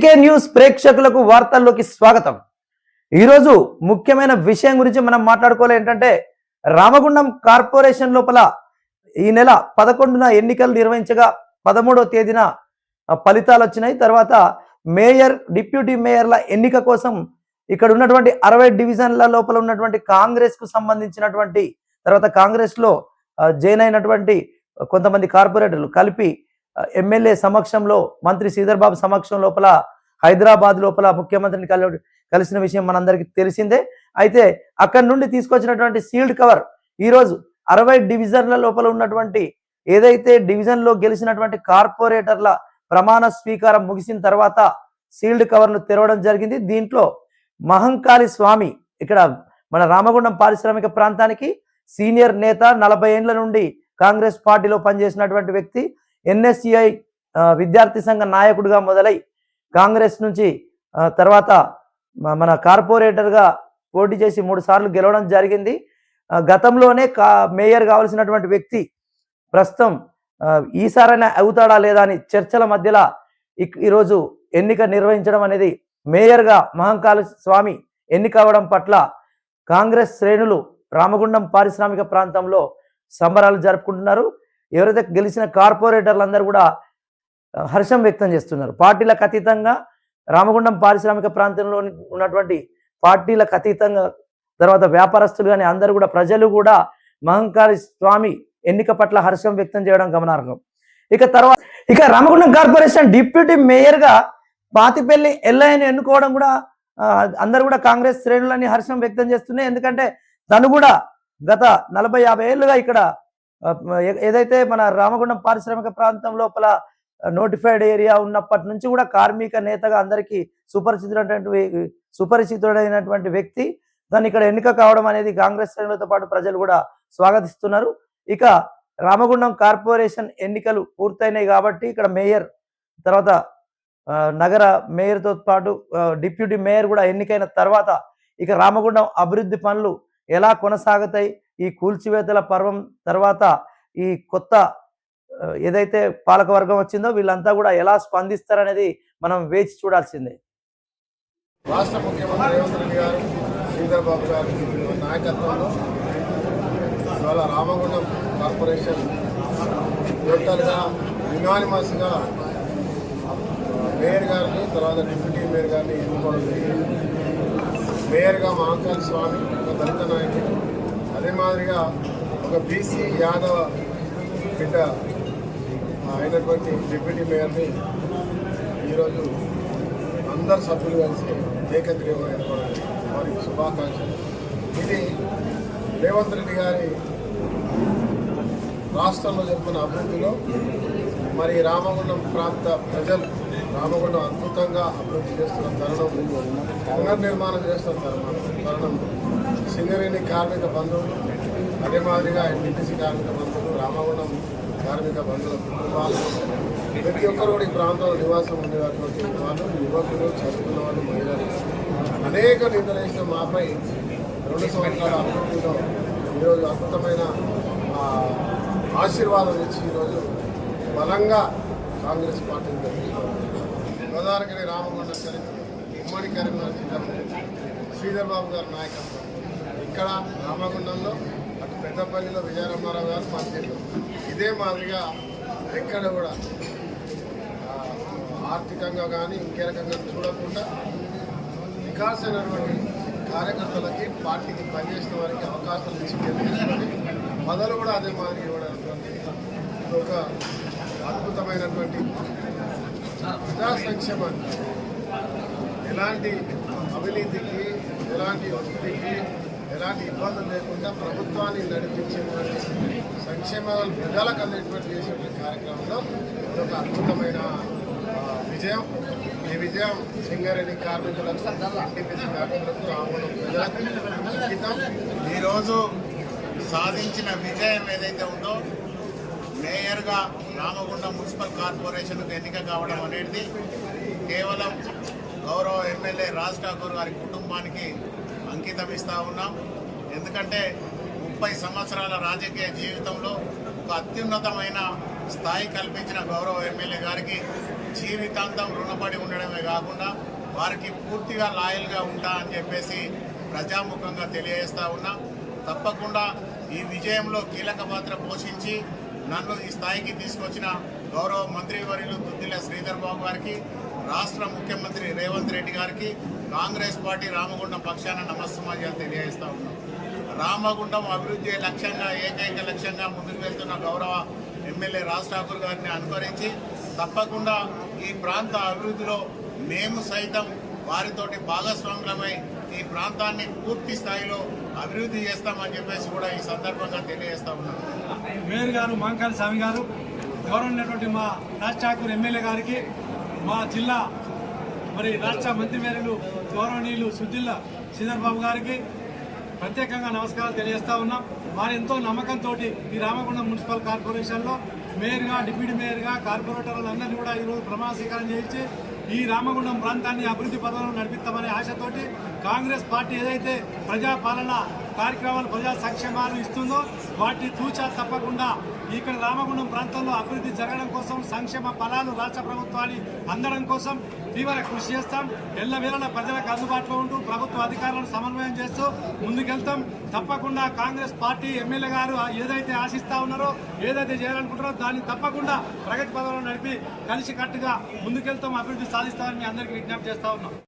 కే news ప్రేక్షకులకు వార్తల్లోకి స్వాగతం. ఈరోజు ముఖ్యమైన విషయం గురించి మనం మాట్లాడుకోవాలి ఏంటంటే రామగుండం కార్పొరేషన్ లోపల ఈ నెల పదకొండున ఎన్నికలు నిర్వహించగా పదమూడవ తేదీన ఫలితాలు వచ్చినాయి. తర్వాత మేయర్ డిప్యూటీ మేయర్ల ఎన్నిక కోసం ఇక్కడ ఉన్నటువంటి అరవై డివిజన్ల లోపల ఉన్నటువంటి కాంగ్రెస్కు సంబంధించినటువంటి తర్వాత కాంగ్రెస్లో జైన్ జాయిన్ అయినటువంటి కొంతమంది కార్పొరేటర్లు కలిపి ఎమ్మెల్యే సమక్షంలో మంత్రి శ్రీధర్ బాబు సమక్షం లోపల హైదరాబాద్ లోపల ముఖ్యమంత్రిని కల కలిసిన విషయం మనందరికీ తెలిసిందే. అయితే అక్కడి నుండి తీసుకొచ్చినటువంటి సీల్డ్ కవర్ ఈరోజు అరవై డివిజన్ల లోపల ఉన్నటువంటి ఏదైతే డివిజన్లో గెలిచినటువంటి కార్పొరేటర్ల ప్రమాణ స్వీకారం ముగిసిన తర్వాత సీల్డ్ కవర్లు తెరవడం జరిగింది. దీంట్లో మహంకాళి స్వామి ఇక్కడ మన రామగుండం పారిశ్రామిక ప్రాంతానికి సీనియర్ నేత నలభై ఏండ్ల నుండి కాంగ్రెస్ పార్టీలో పనిచేసినటువంటి వ్యక్తి ఎన్ఎస్సిఐ విద్యార్థి సంఘ నాయకుడిగా మొదలై కాంగ్రెస్ నుంచి తర్వాత మన కార్పొరేటర్గా పోటీ చేసి మూడు సార్లు గెలవడం జరిగింది. గతంలోనే కా మేయర్ కావాల్సినటువంటి వ్యక్తి ప్రస్తుతం ఈసారైనా అవుతాడా లేదా అని చర్చల మధ్యలో ఈరోజు ఎన్నిక నిర్వహించడం అనేది మేయర్గా మహంకాళ స్వామి ఎన్నిక అవ్వడం పట్ల కాంగ్రెస్ శ్రేణులు రామగుండం పారిశ్రామిక ప్రాంతంలో సంబరాలు జరుపుకుంటున్నారు. ఎవరైతే గెలిచిన కార్పొరేటర్లందరూ కూడా హర్షం వ్యక్తం చేస్తున్నారు. పార్టీలకు అతీతంగా రామగుండం పారిశ్రామిక ప్రాంతంలో ఉన్నటువంటి పార్టీలకు అతీతంగా తర్వాత వ్యాపారస్తులు కానీ అందరూ కూడా ప్రజలు కూడా మహంకాళి స్వామి ఎన్నిక పట్ల హర్షం వ్యక్తం చేయడం గమనార్హం. ఇక తర్వాత ఇక రామగుండం కార్పొరేషన్ డిప్యూటీ మేయర్గా పాతిపల్లి ఎల్లయ్యను ఎన్నుకోవడం కూడా అందరు అందరూ కూడా కాంగ్రెస్ శ్రేణులని హర్షం వ్యక్తం చేస్తున్నాయి. ఎందుకంటే తను కూడా గత నలభై యాభై ఏళ్ళుగా ఇక్కడ ఏదైతే మన రామగుండం పారిశ్రామిక ప్రాంతం లోపల నోటిఫైడ్ ఏరియా ఉన్నప్పటి నుంచి కూడా కార్మిక నేతగా అందరికీ సుపరిచితుడైనటువంటి సుపరిచితుడైనటువంటి వ్యక్తి. దాన్ని ఇక్కడ ఎన్నిక కావడం అనేది కాంగ్రెస్ శ్రేణులతో పాటు ప్రజలు కూడా స్వాగతిస్తున్నారు. ఇక రామగుండం కార్పొరేషన్ ఎన్నికలు పూర్తయినాయి కాబట్టి ఇక్కడ మేయర్ తర్వాత ఆ, నగర మేయర్తో పాటు డిప్యూటీ మేయర్ కూడా ఎన్నికైన తర్వాత ఇక రామగుండం అభివృద్ధి పనులు ఎలా కొనసాగుతాయి? ఈ కూల్చివేతల పర్వం తర్వాత ఈ కొత్త ఏదైతే పాలకవర్గం వచ్చిందో వీళ్ళంతా కూడా ఎలా స్పందిస్తారనేది మనం వేచి చూడాల్సిందే. రాష్ట్ర ముఖ్యమంత్రి రేవంత్ రెడ్డి గారు శ్రీధర్ బాబు గారి నాయకత్వంలో ఇవాళ రామగుండం కార్పొరేషన్ టోటల్గా యునానిమస్గా మేయర్ గారిని తర్వాత డిప్యూటీ మేయర్ గారిని ఎన్నుకోవడం జరిగింది. మేయర్గా మహాకాళి స్వామి దళిత నాయకుడు. అదే మాదిరిగా ఒక బీసీ యాదవ బిడ్డ అయినటువంటి డిప్యూటీ మేయర్ని ఈరోజు అందరు సభ్యులు కలిసి ఏకగ్రీవం ఏర్పడాలి వారికి శుభాకాంక్షలు. ఇది రేవంత్ రెడ్డి గారి రాష్ట్రంలో జరుపుకున్న అభివృద్ధిలో మరి రామగుండం ప్రాంత ప్రజలు రామగుండం అద్భుతంగా అభివృద్ధి చేస్తున్న తరుణం. పునర్నిర్మాణం చేస్తున్న తరుణం. తరుణం. సింగరేణి కార్మిక బంధువులు అదే మాదిరిగా ఎన్టీసీ కార్మిక బంధువులు రామగుండం కార్మిక బంధువుల కుటుంబాలు. ప్రతి ఒక్కరు కూడా ఈ ప్రాంతంలో నివాసం ఉండేటువంటి వాళ్ళు యువకులు చదువుకున్న వాళ్ళు మహిళలు. అనేక నిందలేసిన మాపై రెండు సంవత్సరాల అభివృద్ధిలో ఈరోజు అద్భుతమైన ఆశీర్వాదం ఇచ్చి ఈరోజు బలంగా కాంగ్రెస్ పార్టీని గోదావరిగిరి రామగుండ చరిత్ర ఉమ్మడి కరీంనగర్ జిల్లా శ్రీధర్ బాబు గారి నాయకత్వం. ఇక్కడ రామగుండంలో అటు పెద్దపల్లిలో విజయరామారావు గారు పనిచేయడం. ఇదే మాదిరిగా ఎక్కడ కూడా ఆర్థికంగా కానీ ఇంకే రకంగా చూడకుండా వికాసమైనటువంటి కార్యకర్తలకి పార్టీకి పనిచేసిన వారికి అవకాశాలు ఇచ్చి మొదలు కూడా అదే మాదిరి ఇవ్వడానికి ఒక అద్భుతమైనటువంటి ప్రజా సంక్షేమాన్ని ఎలాంటి అవినీతికి ఎలాంటి ఒత్తిడికి ఎలాంటి ఇబ్బందులు లేకుండా ప్రభుత్వాన్ని నడిపించేటువంటి సంక్షేమాలు ప్రజలకు అందేటువంటి చేసేటువంటి కార్యక్రమంలో ఇది ఒక అద్భుతమైన విజయం. ఈ విజయం సింగరేణి కార్మికులకు ఎన్టీపీసీ కార్మికులకు రావడం ప్రజలకు ఈరోజు సాధించిన విజయం ఏదైతే ఉందో మేయర్గా రామగుండం మున్సిపల్ కార్పొరేషన్కు ఎన్నిక కావడం అనేది కేవలం గౌరవ ఎమ్మెల్యే రాజ్ ఠాకూర్ గారి కుటుంబానికి అంకితం ఇస్తూ ఉన్నాం. ఎందుకంటే ముప్పై సంవత్సరాల రాజకీయ జీవితంలో ఒక అత్యున్నతమైన స్థాయి కల్పించిన గౌరవ ఎమ్మెల్యే గారికి జీవితాంతం రుణపడి ఉండడమే కాకుండా వారికి పూర్తిగా లాయల్గా ఉంటా అని చెప్పేసి ప్రజాముఖంగా తెలియజేస్తా ఉన్నా. తప్పకుండా ఈ విజయంలో కీలక పాత్ర పోషించి నన్ను ఈ స్థాయికి తీసుకొచ్చిన గౌరవ మంత్రివర్యులు దుద్దిల శ్రీధర్ బాబు గారికి రాష్ట్ర ముఖ్యమంత్రి రేవంత్ రెడ్డి గారికి కాంగ్రెస్ పార్టీ రామగుండం పక్షాన నమస్సమాజాలు తెలియజేస్తా ఉన్నాం. రామగుండం అభివృద్ధి లక్ష్యంగా ఏకైక లక్ష్యంగా ముందుకు వెళ్తున్న గౌరవ ఎమ్మెల్యే రాజ్ ఠాకూర్ గారిని అనుకరించి తప్పకుండా ఈ ప్రాంత అభివృద్ధిలో మేము సైతం వారితోటి భాగస్వాములమై ఈ ప్రాంతాన్ని పూర్తి స్థాయిలో అభివృద్ధి చేస్తామని చెప్పేసి కూడా ఈ సందర్భంగా తెలియజేస్తా ఉన్నాం. మేయర్ గారు మాంకాల స్వామి గారు గౌరవనటువంటి మా రాజ్ ఠాకూర్ ఎమ్మెల్యే గారికి మా జిల్లా మరి రాష్ట్ర మంత్రివర్యులు గౌరవనీయులు సుజిల్ల శ్రీధర్ బాబు గారికి ప్రత్యేకంగా నమస్కారాలు తెలియజేస్తా ఉన్నాం. వారు ఎంతో నమ్మకంతో ఈ రామగుండం మున్సిపల్ కార్పొరేషన్లో మేయర్గా డిప్యూటీ మేయర్గా కార్పొరేటర్లందరినీ కూడా ఈరోజు ప్రమాణ స్వీకారం చేయించి ఈ రామగుండం ప్రాంతాన్ని అభివృద్ధి పదంలో నడిపిస్తామనే ఆశతోటి కాంగ్రెస్ పార్టీ ఏదైతే ప్రజాపాలన కార్యక్రమాలు ప్రజా సంక్షేమాలు ఇస్తుందో వాటిని తూచా తప్పకుండా ఇక్కడ రామగుండం ప్రాంతంలో అభివృద్ధి జరగడం కోసం సంక్షేమ ఫలాలు రాష్ట్ర ప్రభుత్వాన్ని అందడం కోసం తీవ్ర కృషి చేస్తాం. ఎల్లవేళ ప్రజలకు అందుబాటులో ఉంటూ ప్రభుత్వ అధికారులను సమన్వయం చేస్తూ ముందుకెళ్తాం. తప్పకుండా కాంగ్రెస్ పార్టీ ఎమ్మెల్యే గారు ఏదైతే ఆశిస్తా ఉన్నారో ఏదైతే చేయాలనుకుంటారో దాన్ని తప్పకుండా ప్రగతి పదంలో నడిపి కలిసికట్టుగా ముందుకెళ్తాం. అభివృద్ధి సాధిస్తామని మీ అందరికీ విజ్ఞప్తి చేస్తా ఉన్నాం.